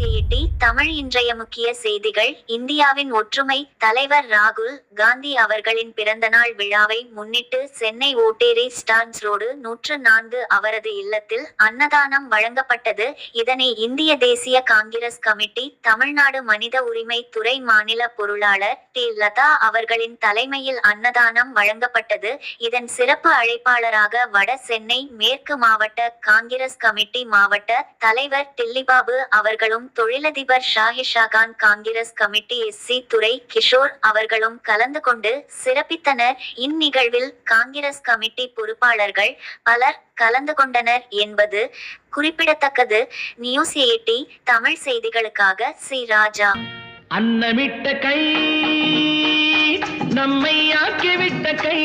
Eighty Tamil இன்றைய முக்கிய செய்திகள். இந்தியாவின் ஒற்றுமை தலைவர் ராகுல் காந்தி அவர்களின் பிறந்தநாள் விழாவை முன்னிட்டு சென்னை ஓட்டேரி ஸ்டான்ஸ் ரோடு நூற்று நான்கு அவரது இல்லத்தில் அன்னதானம் வழங்கப்பட்டது. இதனை இந்திய தேசிய காங்கிரஸ் கமிட்டி தமிழ்நாடு மனித உரிமை துறை மாநில பொருளாளர் டி. லதா அவர்களின் தலைமையில் அன்னதானம் வழங்கப்பட்டது. இதன் சிறப்பு அழைப்பாளராக வட சென்னை மேற்கு மாவட்ட காங்கிரஸ் கமிட்டி மாவட்ட தலைவர் டில்லிபாபு அவர்களும் தொழிலதிபர் Shahishakhan Congress committee S C துறை கிஷோர் அவர்களும் கலந்து கொண்டு சிறப்பித்தனர். இந்நிகழ்வில் காங்கிரஸ் கமிட்டி பொறுப்பாளர்கள் பலர் கலந்து கொண்டனர் என்பது குறிப்பிடத்தக்கது. நியூஸ் எயிட்டி தமிழ் செய்திகளுக்காக சி ராஜா. அன்னமிட்ட கை நம்மை ஆக்கிவிட்ட கை.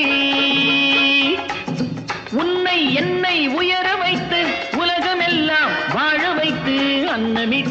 உன்னை என்னை உயிர்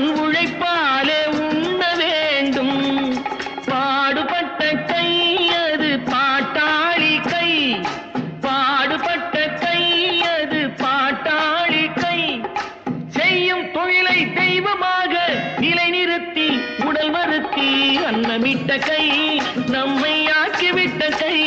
தன் உழைப்பாலே உண்ண வேண்டும். பாடுபட்ட கை அது பாட்டாளி கை பாடுபட்ட கை அது பாட்டாளி கை செய்யும் தொழிலை தெய்வமாக நிலைநிறுத்தி உடல் மறுத்தி அன்னமிட்ட கை நம்மை ஆக்கிவிட்ட கை.